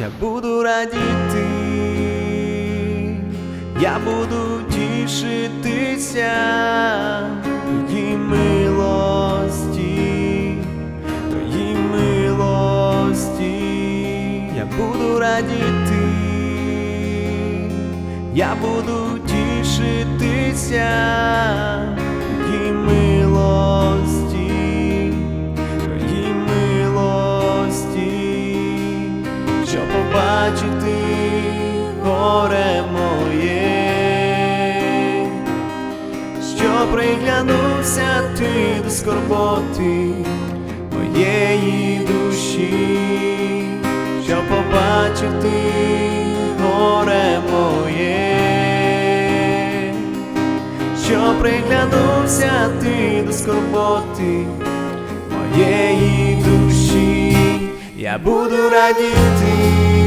я буду радіти, я буду тішитися Твоїй милості, Твоїй милості, я буду радіти, я буду тішитися побачити горе моє, що приглянувся ти до скорботи моєї душі, щоб побачити горе моє, що приглянувся ти до скорботи моєї душі, я буду радіти,